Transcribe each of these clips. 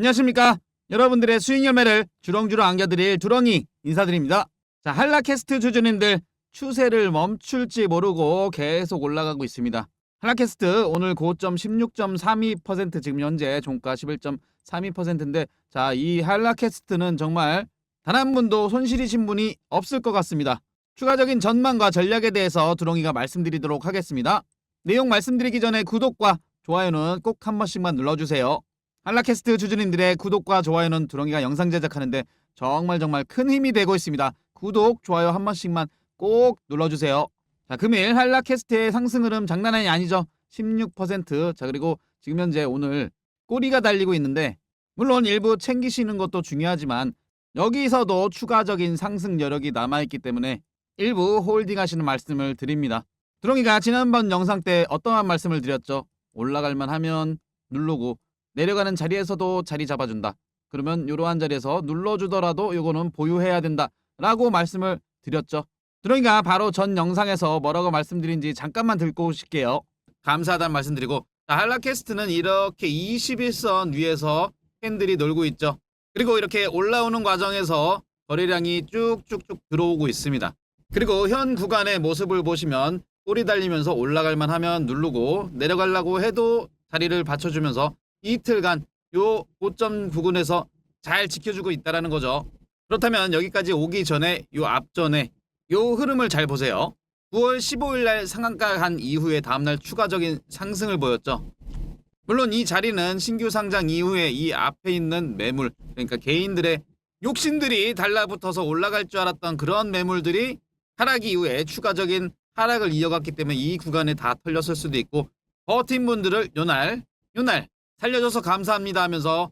안녕하십니까. 여러분들의 수익 열매를 주렁주렁 안겨드릴 두렁이 인사드립니다. 자, 한라캐스트 주주님들 추세를 멈출지 모르고 계속 올라가고 있습니다. 한라캐스트 오늘 고점 16.32% 지금 현재 종가 11.32%인데 자, 이 한라캐스트는 정말 단 한 분도 손실이신 분이 없을 것 같습니다. 추가적인 전망과 전략에 대해서 두렁이가 말씀드리도록 하겠습니다. 내용 말씀드리기 전에 구독과 좋아요는 꼭 한 번씩만 눌러주세요. 한라캐스트 주주님들의 구독과 좋아요는 두렁이가 영상 제작하는데 정말 정말 큰 힘이 되고 있습니다. 구독, 좋아요 한 번씩만 꼭 눌러주세요. 자, 금일 한라캐스트의 상승 흐름 장난이 아니죠. 16%. 자, 그리고 지금 현재 오늘 꼬리가 달리고 있는데 물론 일부 챙기시는 것도 중요하지만 여기서도 추가적인 상승 여력이 남아있기 때문에 일부 홀딩 하시는 말씀을 드립니다. 두렁이가 지난번 영상 때 어떠한 말씀을 드렸죠? 올라갈만 하면 누르고 내려가는 자리에서도 자리 잡아준다. 그러면 이러한 자리에서 눌러주더라도 요거는 보유해야 된다. 라고 말씀을 드렸죠. 그러니까 바로 전 영상에서 뭐라고 말씀드린지 잠깐만 듣고 오실게요. 감사하다는 말씀드리고 자, 한라캐스트는 이렇게 21선 위에서 캔들이 놀고 있죠. 그리고 이렇게 올라오는 과정에서 거래량이 쭉쭉쭉 들어오고 있습니다. 그리고 현 구간의 모습을 보시면 꼬리 달리면서 올라갈 만 하면 누르고 내려가려고 해도 자리를 받쳐주면서 이틀간 요 고점 부근에서 잘 지켜주고 있다라는 거죠. 그렇다면 여기까지 오기 전에 요 앞전에 요 흐름을 잘 보세요. 9월 15일 날 상한가 간 이후에 다음날 추가적인 상승을 보였죠. 물론 이 자리는 신규 상장 이후에 이 앞에 있는 매물 그러니까 개인들의 욕심들이 달라붙어서 올라갈 줄 알았던 그런 매물들이 하락 이후에 추가적인 하락을 이어갔기 때문에 이 구간에 다 털렸을 수도 있고 버틴 분들을 요날 요날 살려줘서 감사합니다 하면서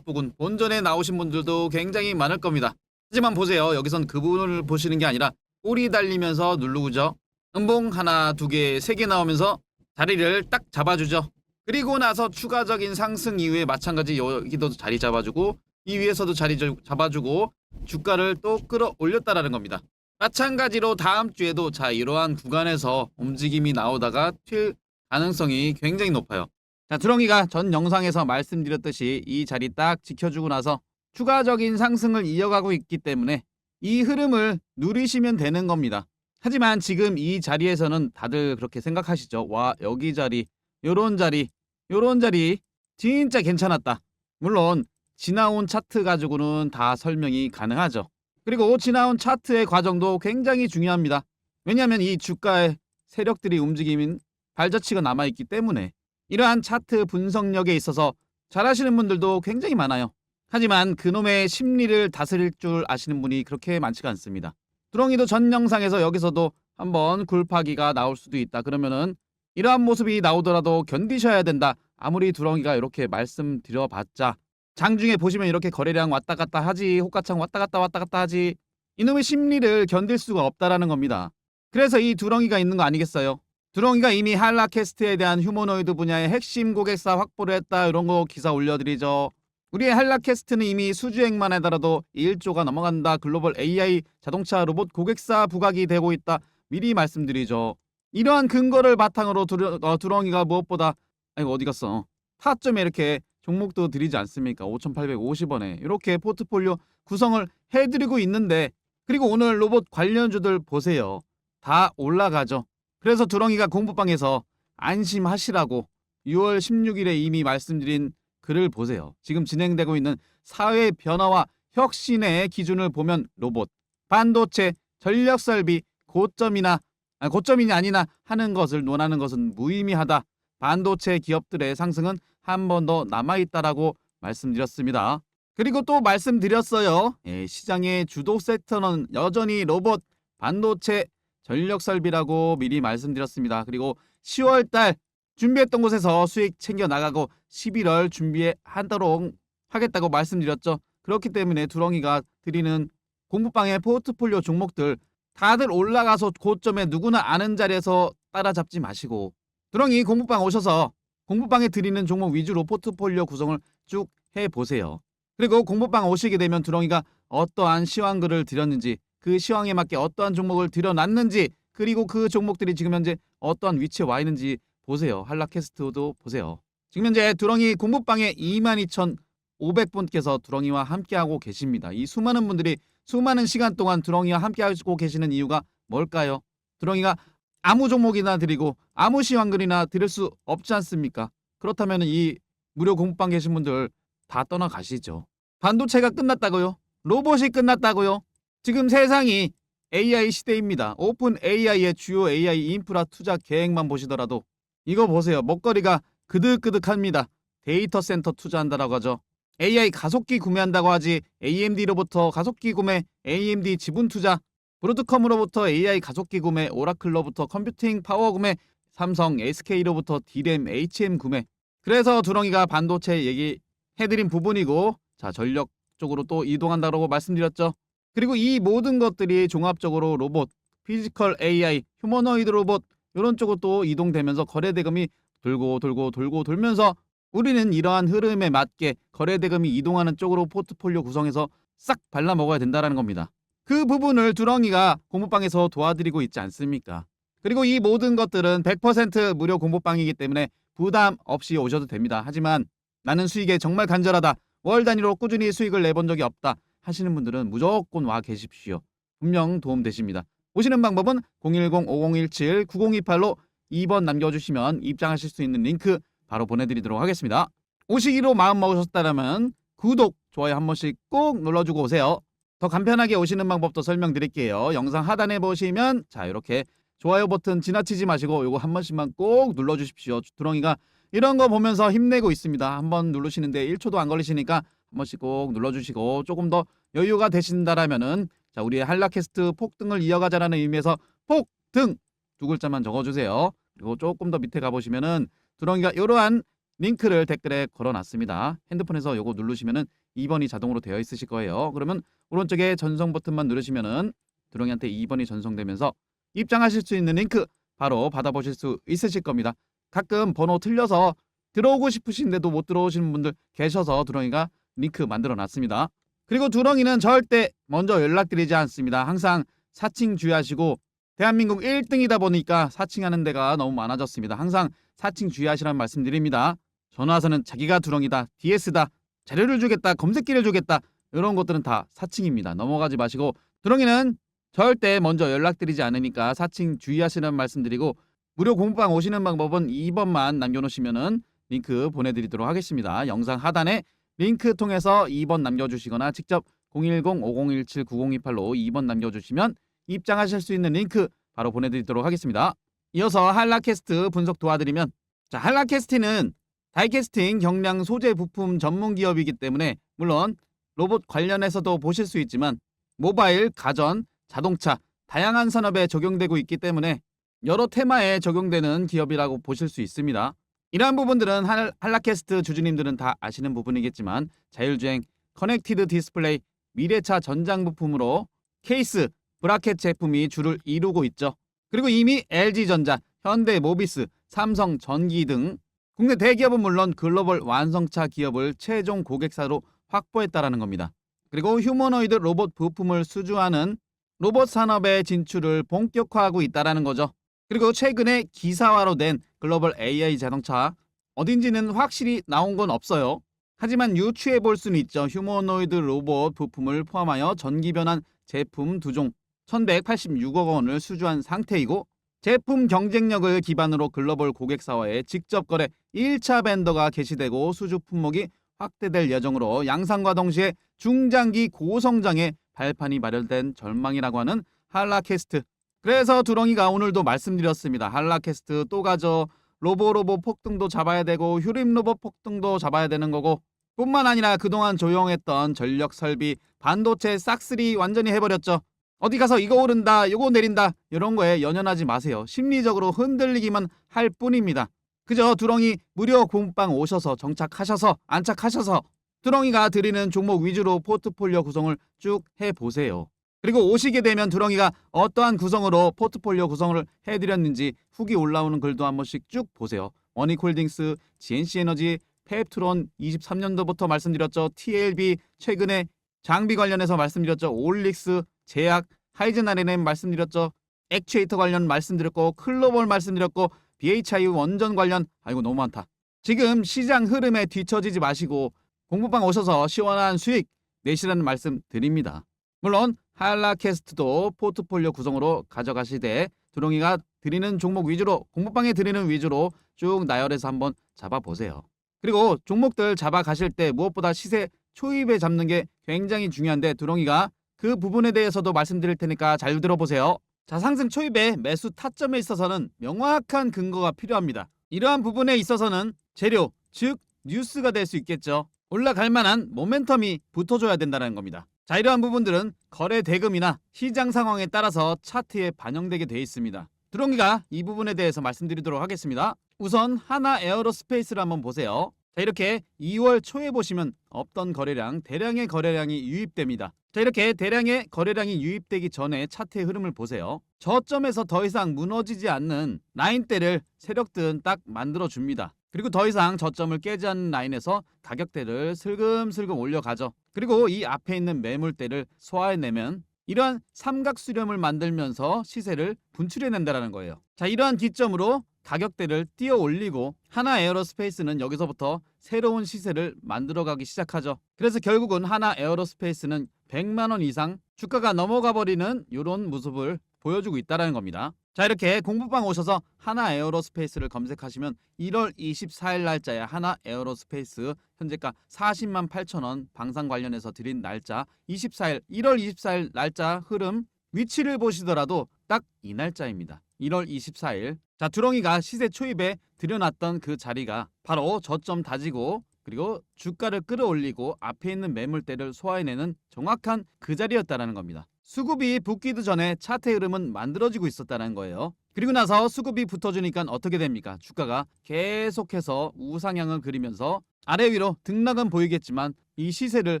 부근 본전에 나오신 분들도 굉장히 많을 겁니다. 하지만 보세요. 여기선 그 부분을 보시는 게 아니라 꼬리 달리면서 누르죠. 음봉 하나, 두 개, 세 개 나오면서 자리를 딱 잡아주죠. 그리고 나서 추가적인 상승 이후에 마찬가지 여기도 자리 잡아주고 이 위에서도 자리 잡아주고 주가를 또 끌어올렸다라는 겁니다. 마찬가지로 다음 주에도 자 이러한 구간에서 움직임이 나오다가 튈 가능성이 굉장히 높아요. 자, 두렁이가 전 영상에서 말씀드렸듯이 이 자리 딱 지켜주고 나서 추가적인 상승을 이어가고 있기 때문에 이 흐름을 누리시면 되는 겁니다. 하지만 지금 이 자리에서는 다들 그렇게 생각하시죠. 와, 여기 자리, 요런 자리, 요런 자리 진짜 괜찮았다. 물론 지나온 차트 가지고는 다 설명이 가능하죠. 그리고 지나온 차트의 과정도 굉장히 중요합니다. 왜냐하면 이 주가의 세력들이 움직이는 발자취가 남아있기 때문에 이러한 차트 분석력에 있어서 잘하시는 분들도 굉장히 많아요. 하지만 그놈의 심리를 다스릴 줄 아시는 분이 그렇게 많지가 않습니다. 두렁이도 전 영상에서 여기서도 한번 굴파기가 나올 수도 있다. 그러면은 이러한 모습이 나오더라도 견디셔야 된다. 아무리 두렁이가 이렇게 말씀드려봤자 장중에 보시면 이렇게 거래량 왔다 갔다 하지 호가창 왔다 갔다 왔다 갔다 하지 이놈의 심리를 견딜 수가 없다라는 겁니다. 그래서 이 두렁이가 있는 거 아니겠어요? 두렁이가 이미 한라캐스트에 대한 휴머노이드 분야의 핵심 고객사 확보를 했다 이런 거 기사 올려드리죠. 우리의 한라캐스트는 이미 수주액만 하더라도 1조가 넘어간다. 글로벌 AI 자동차 로봇 고객사 부각이 되고 있다. 미리 말씀드리죠. 이러한 근거를 바탕으로 두러, 어, 두렁이가 무엇보다 아이고 어디 갔어? 타점에 이렇게 종목도 드리지 않습니까? 5,850원에 이렇게 포트폴리오 구성을 해드리고 있는데 그리고 오늘 로봇 관련주들 보세요. 다 올라가죠. 그래서 두렁이가 공부방에서 안심하시라고 6월 16일에 이미 말씀드린 글을 보세요. 지금 진행되고 있는 사회 변화와 혁신의 기준을 보면 로봇, 반도체, 전력 설비, 고점이나 아, 고점이냐 아니나 하는 것을 논하는 것은 무의미하다. 반도체 기업들의 상승은 한 번 더 남아 있다라고 말씀드렸습니다. 그리고 또 말씀드렸어요. 예, 시장의 주도 섹터는 여전히 로봇, 반도체, 전력 설비라고 미리 말씀드렸습니다. 그리고 10월 달 준비했던 곳에서 수익 챙겨 나가고 11월 준비하도록 하겠다고 말씀드렸죠. 그렇기 때문에 두렁이가 드리는 공부방의 포트폴리오 종목들 다들 올라가서 고점에 누구나 아는 자리에서 따라잡지 마시고 두렁이 공부방 오셔서 공부방에 드리는 종목 위주로 포트폴리오 구성을 쭉 해보세요. 그리고 공부방 오시게 되면 두렁이가 어떠한 시황글을 드렸는지 그 시황에 맞게 어떠한 종목을 드려놨는지 그리고 그 종목들이 지금 현재 어떠한 위치에 와 있는지 보세요. 한라캐스트도 보세요. 지금 현재 두렁이 공부방에 500분께서 두렁이와 함께하고 계십니다. 이 수많은 분들이 수많은 시간 동안 두렁이와 함께하고 계시는 이유가 뭘까요? 두렁이가 아무 종목이나 드리고 아무 시황글이나 드릴 수 없지 않습니까? 그렇다면 이 무료 공부방 계신 분들 다 떠나가시죠. 반도체가 끝났다고요? 로봇이 끝났다고요? 지금 세상이 AI 시대입니다. 오픈 AI의 주요 AI 인프라 투자 계획만 보시더라도 이거 보세요. 먹거리가 그득그득합니다. 데이터 센터 투자한다라고 하죠. AI 가속기 구매한다고 하지 AMD로부터 가속기 구매, AMD 지분 투자, 브로드컴으로부터 AI 가속기 구매, 오라클로부터 컴퓨팅 파워 구매, 삼성, SK로부터 D램, HM 구매. 그래서 두렁이가 반도체 얘기해드린 부분이고 자 전력 쪽으로 또 이동한다고 말씀드렸죠. 그리고 이 모든 것들이 종합적으로 로봇, 피지컬 AI, 휴머노이드 로봇 이런 쪽으로 또 이동되면서 거래 대금이 돌고 돌고 돌고 돌면서 우리는 이러한 흐름에 맞게 거래 대금이 이동하는 쪽으로 포트폴리오 구성해서 싹 발라 먹어야 된다라는 겁니다. 그 부분을 두렁이가 공부방에서 도와드리고 있지 않습니까? 그리고 이 모든 것들은 100% 무료 공부방이기 때문에 부담 없이 오셔도 됩니다. 하지만 나는 수익에 정말 간절하다. 월 단위로 꾸준히 수익을 내본 적이 없다. 하시는 분들은 무조건 와 계십시오. 분명 도움 되십니다. 오시는 방법은 010-5017-9028로 2번 남겨주시면 입장하실 수 있는 링크 바로 보내드리도록 하겠습니다. 오시기로 마음 먹으셨다면 구독, 좋아요 한 번씩 꼭 눌러주고 오세요. 더 간편하게 오시는 방법도 설명드릴게요. 영상 하단에 보시면 자 이렇게 좋아요 버튼 지나치지 마시고 요거 한 번씩만 꼭 눌러주십시오. 두렁이가 이런 거 보면서 힘내고 있습니다. 한번 누르시는데 1초도 안 걸리시니까 한 번씩 꼭 눌러주시고 조금 더 여유가 되신다라면은 자 우리의 한라캐스트 폭등을 이어가자라는 의미에서 폭등 두 글자만 적어주세요. 그리고 조금 더 밑에 가보시면은 두렁이가 이러한 링크를 댓글에 걸어놨습니다. 핸드폰에서 요거 누르시면은 2번이 자동으로 되어 있으실 거예요. 그러면 오른쪽에 전송 버튼만 누르시면은 두렁이한테 2번이 전송되면서 입장하실 수 있는 링크 바로 받아보실 수 있으실 겁니다. 가끔 번호 틀려서 들어오고 싶으신데도 못 들어오시는 분들 계셔서 두렁이가 링크 만들어 놨습니다. 그리고 두렁이는 절대 먼저 연락드리지 않습니다. 항상 사칭 주의하시고 대한민국 1등이다 보니까 사칭하는 데가 너무 많아졌습니다. 항상 사칭 주의하시라는 말씀드립니다. 전화와서는 자기가 두렁이다, DS다, 자료를 주겠다, 검색기를 주겠다 이런 것들은 다 사칭입니다. 넘어가지 마시고 두렁이는 절대 먼저 연락드리지 않으니까 사칭 주의하시라는 말씀드리고 무료 공부방 오시는 방법은 2번만 남겨놓으시면은 링크 보내드리도록 하겠습니다. 영상 하단에 링크 통해서 2번 남겨주시거나 직접 010-5017-9028로 2번 남겨주시면 입장하실 수 있는 링크 바로 보내드리도록 하겠습니다. 이어서 한라캐스트 분석 도와드리면 자 한라캐스트는 다이캐스팅 경량 소재 부품 전문 기업이기 때문에 물론 로봇 관련해서도 보실 수 있지만 모바일, 가전, 자동차 다양한 산업에 적용되고 있기 때문에 여러 테마에 적용되는 기업이라고 보실 수 있습니다. 이러한 부분들은 할- 한라캐스트 주주님들은 다 아시는 부분이겠지만 자율주행, 커넥티드 디스플레이, 미래차 전장 부품으로 케이스, 브라켓 제품이 주를 이루고 있죠. 그리고 이미 LG전자, 현대 모비스, 삼성 전기 등 국내 대기업은 물론 글로벌 완성차 기업을 최종 고객사로 확보했다라는 겁니다. 그리고 휴머노이드 로봇 부품을 수주하는 로봇 산업의 진출을 본격화하고 있다라는 거죠. 그리고 최근에 기사화로 된 글로벌 AI 자동차 어딘지는 확실히 나온 건 없어요. 하지만 유추해 볼 수는 있죠. 휴머노이드 로봇 부품을 포함하여 전기 변환 제품 두 종 1186억 원을 수주한 상태이고 제품 경쟁력을 기반으로 글로벌 고객사와의 직접 거래 1차 벤더가 개시되고 수주 품목이 확대될 예정으로 양상과 동시에 중장기 고성장의 발판이 마련된 전망이라고 하는 한라캐스트. 그래서 두렁이가 오늘도 말씀드렸습니다. 한라캐스트 또 가죠. 로보로보 폭등도 잡아야 되고 휴림 로봇 폭등도 잡아야 되는 거고 뿐만 아니라 그동안 조용했던 전력 설비, 반도체 싹쓸이 완전히 해버렸죠. 어디 가서 이거 오른다, 이거 내린다 이런 거에 연연하지 마세요. 심리적으로 흔들리기만 할 뿐입니다. 그저 두렁이 무료 공방 오셔서 정착하셔서 안착하셔서 두렁이가 드리는 종목 위주로 포트폴리오 구성을 쭉 해보세요. 그리고 오시게 되면 두렁이가 어떠한 구성으로 포트폴리오 구성을 해드렸는지 후기 올라오는 글도 한 번씩 쭉 보세요. 원익홀딩스, GNC에너지, 펩트론 23년도부터 말씀드렸죠. TLB 최근에 장비 관련해서 말씀드렸죠. 올릭스, 제약, 하이젠 아레는 말씀드렸죠. 액추에이터 관련 말씀드렸고 클로벌 말씀드렸고 BHI 원전 관련 아이고 너무 많다. 지금 시장 흐름에 뒤처지지 마시고 공부방 오셔서 시원한 수익 내시라는 말씀 드립니다. 물론 한라캐스트도 포트폴리오 구성으로 가져가시되 두렁이가 드리는 종목 위주로 공부방에 드리는 위주로 쭉 나열해서 한번 잡아보세요. 그리고 종목들 잡아가실 때 무엇보다 시세 초입에 잡는 게 굉장히 중요한데 두렁이가 그 부분에 대해서도 말씀드릴 테니까 잘 들어보세요. 자, 상승 초입에 매수 타점에 있어서는 명확한 근거가 필요합니다. 이러한 부분에 있어서는 재료, 즉 뉴스가 될 수 있겠죠. 올라갈 만한 모멘텀이 붙어줘야 된다는 겁니다. 자, 이러한 부분들은 거래 대금이나 시장 상황에 따라서 차트에 반영되게 되어 있습니다. 두렁이가 이 부분에 대해서 말씀드리도록 하겠습니다. 우선 하나 에어로스페이스를 한번 보세요. 자, 이렇게 2월 초에 보시면 없던 거래량, 대량의 거래량이 유입됩니다. 자, 이렇게 대량의 거래량이 유입되기 전에 차트의 흐름을 보세요. 저점에서 더 이상 무너지지 않는 라인대를 세력들은 딱 만들어 줍니다. 그리고 더 이상 저점을 깨지 않는 라인에서 가격대를 슬금슬금 올려가죠. 그리고 이 앞에 있는 매물대를 소화해내면 이러한 삼각 수렴을 만들면서 시세를 분출해낸다는 거예요. 자, 이러한 기점으로 가격대를 띄어 올리고 하나 에어로스페이스는 여기서부터 새로운 시세를 만들어가기 시작하죠. 그래서 결국은 하나 에어로스페이스는 100만 원 이상 주가가 넘어가 버리는 이런 모습을 보여주고 있다는 겁니다. 자 이렇게 공부방 오셔서 하나 에어로스페이스를 검색하시면 1월 24일 날짜에 하나 에어로스페이스 현재가 40만 8천 원 방산 관련해서 드린 날짜 24일 1월 24일 날짜 흐름 위치를 보시더라도 딱 이 날짜입니다. 1월 24일 자 두렁이가 시세 초입에 들여놨던 그 자리가 바로 저점 다지고 그리고 주가를 끌어올리고 앞에 있는 매물대를 소화해내는 정확한 그 자리였다라는 겁니다. 수급이 붙기도 전에 차트 흐름은 만들어지고 있었다는 거예요. 그리고 나서 수급이 붙어주니까 어떻게 됩니까? 주가가 계속해서 우상향을 그리면서 아래 위로 등락은 보이겠지만 이 시세를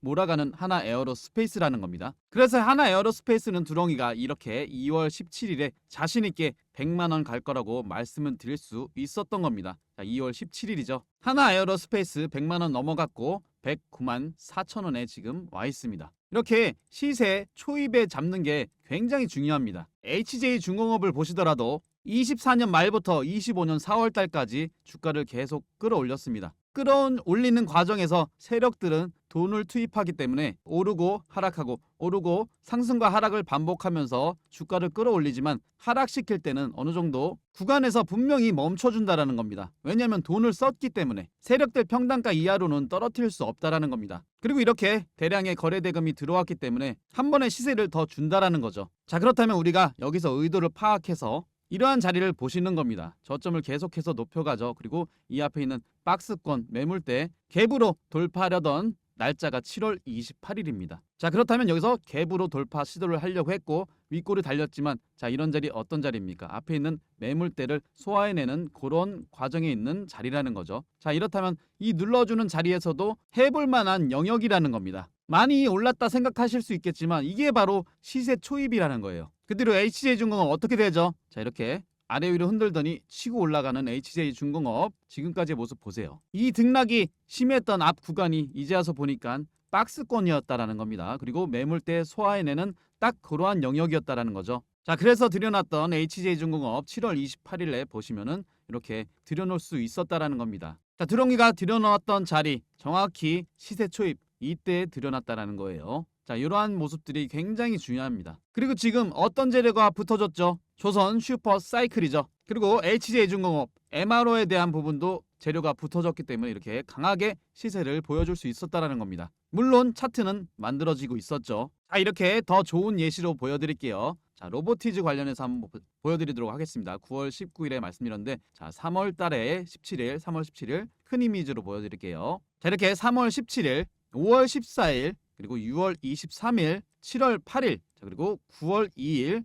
몰아가는 하나 에어로스페이스라는 겁니다. 그래서 하나 에어로스페이스는 두렁이가 이렇게 2월 17일에 자신 있게 100만 원 갈 거라고 말씀을 드릴 수 있었던 겁니다. 자, 2월 17일이죠. 하나 에어로스페이스 100만 원 넘어갔고 109만 4천 원에 지금 와 있습니다. 이렇게 시세 초입에 잡는 게 굉장히 중요합니다. HJ 중공업을 보시더라도 24년 말부터 25년 4월 달까지 주가를 계속 끌어올렸습니다. 끌어올리는 과정에서 세력들은 돈을 투입하기 때문에 오르고 하락하고 오르고 상승과 하락을 반복하면서 주가를 끌어올리지만 하락시킬 때는 어느 정도 구간에서 분명히 멈춰준다라는 겁니다. 왜냐하면 돈을 썼기 때문에 세력들 평단가 이하로는 떨어뜨릴 수 없다라는 겁니다. 그리고 이렇게 대량의 거래 대금이 들어왔기 때문에 한 번에 시세를 더 준다라는 거죠. 자 그렇다면 우리가 여기서 의도를 파악해서 이러한 자리를 보시는 겁니다. 저점을 계속해서 높여가죠. 그리고 이 앞에 있는 박스권 매물대 갭으로 돌파하려던 날짜가 7월 28일입니다. 자 그렇다면 여기서 갭으로 돌파 시도를 하려고 했고 윗골이 달렸지만 자 이런 자리 어떤 자리입니까? 앞에 있는 매물대를 소화해내는 그런 과정에 있는 자리라는 거죠. 자 이렇다면 이 눌러주는 자리에서도 해볼 만한 영역이라는 겁니다. 많이 올랐다 생각하실 수 있겠지만 이게 바로 시세 초입이라는 거예요. 그대로 HJ중공업 어떻게 되죠? 자 이렇게 아래 위로 흔들더니 치고 올라가는 HJ중공업 지금까지의 모습 보세요. 이 등락이 심했던 앞 구간이 이제 와서 보니까 박스권이었다라는 겁니다. 그리고 매물대 소화해내는 딱 그러한 영역이었다라는 거죠. 자 그래서 들여놨던 HJ중공업 7월 28일에 보시면은 이렇게 들여놓을 수 있었다라는 겁니다. 자 드렁이가 들여놓았던 자리 정확히 시세 초입 이때 들여놨다라는 거예요. 자 이러한 모습들이 굉장히 중요합니다. 그리고 지금 어떤 재료가 붙어졌죠? 조선 슈퍼 사이클이죠. 그리고 HJ중공업 MRO에 대한 부분도 재료가 붙어졌기 때문에 이렇게 강하게 시세를 보여줄 수 있었다라는 겁니다. 물론 차트는 만들어지고 있었죠. 자 이렇게 더 좋은 예시로 보여드릴게요. 자 로보티즈 관련해서 한번 보- 보여드리도록 하겠습니다. 9월 19일에 말씀드렸는데 자 3월 달에 17일, 3월 17일 큰 이미지로 보여드릴게요. 자 이렇게 3월 17일, 5월 14일, 그리고 6월 23일, 7월 8일, 자 그리고 9월 2일,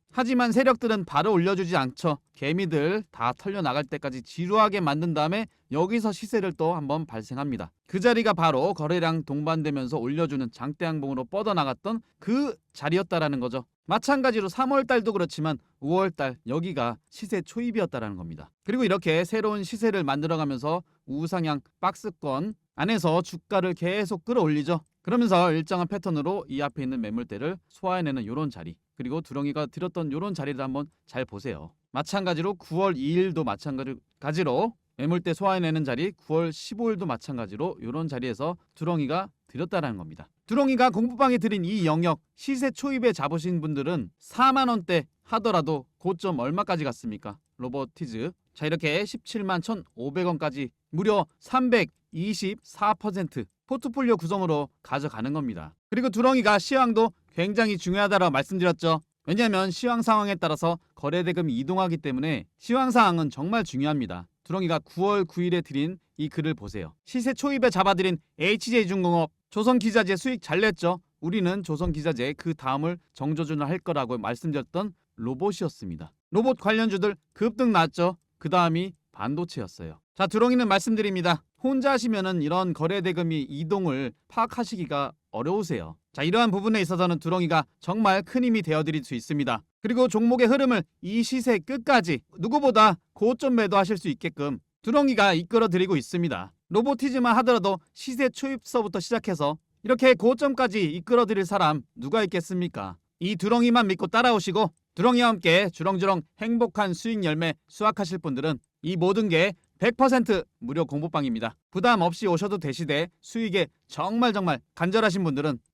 하지만 세력들은 바로 올려주지 않죠. 개미들 다 털려 나갈 때까지 지루하게 만든 다음에 여기서 시세를 또 한번 발생합니다. 그 자리가 바로 거래량 동반되면서 올려주는 장대양봉으로 뻗어나갔던 그 자리였다라는 거죠. 마찬가지로 3월 달도 그렇지만 5월 달 여기가 시세 초입이었다라는 겁니다. 그리고 이렇게 새로운 시세를 만들어가면서 우상향 박스권 안에서 주가를 계속 끌어올리죠. 그러면서 일정한 패턴으로 이 앞에 있는 매물대를 소화해내는 이런 자리 그리고 두렁이가 들었던 이런 자리를 한번 잘 보세요. 마찬가지로 9월 2일도 마찬가지로 매물대 소화해내는 자리 9월 15일도 마찬가지로 이런 자리에서 두렁이가 들였다라는 겁니다. 두렁이가 공부방에 들인 이 영역 시세 초입에 잡으신 분들은 4만 원대 하더라도 고점 얼마까지 갔습니까? 로버티즈 자 이렇게 17만 1,500원까지 무려 324% 포트폴리오 구성으로 가져가는 겁니다. 그리고 두렁이가 시황도 굉장히 중요하다고 말씀드렸죠. 왜냐하면 시황 상황에 따라서 거래 대금이 이동하기 때문에 시황 상황은 정말 중요합니다. 두렁이가 9월 9일에 드린 이 글을 보세요. 시세 초입에 잡아드린 HJ중공업 조선기자재 수익 잘 냈죠. 우리는 조선기자재 그 다음을 정조준을 할 거라고 말씀드렸던 로봇이었습니다. 로봇 관련주들 급등 났죠. 그 다음이 반도체였어요. 자, 두렁이는 말씀드립니다. 혼자 하시면은 이런 거래 대금이 이동을 파악하시기가 어려우세요. 자, 이러한 부분에 있어서는 두렁이가 정말 큰 힘이 되어드릴 수 있습니다. 그리고 종목의 흐름을 이 시세 끝까지 누구보다 고점 매도하실 수 있게끔 두렁이가 이끌어 드리고 있습니다. 로보티즈만 하더라도 시세 초입서부터 시작해서 이렇게 고점까지 이끌어 드릴 사람 누가 있겠습니까? 이 두렁이만 믿고 따라오시고 두렁이와 함께 주렁주렁 행복한 수익 열매 수확하실 분들은 이 모든 게 100% 무료 공부방입니다. 부담 없이 오셔도 되시되 수익에 정말 정말 간절하신 분들은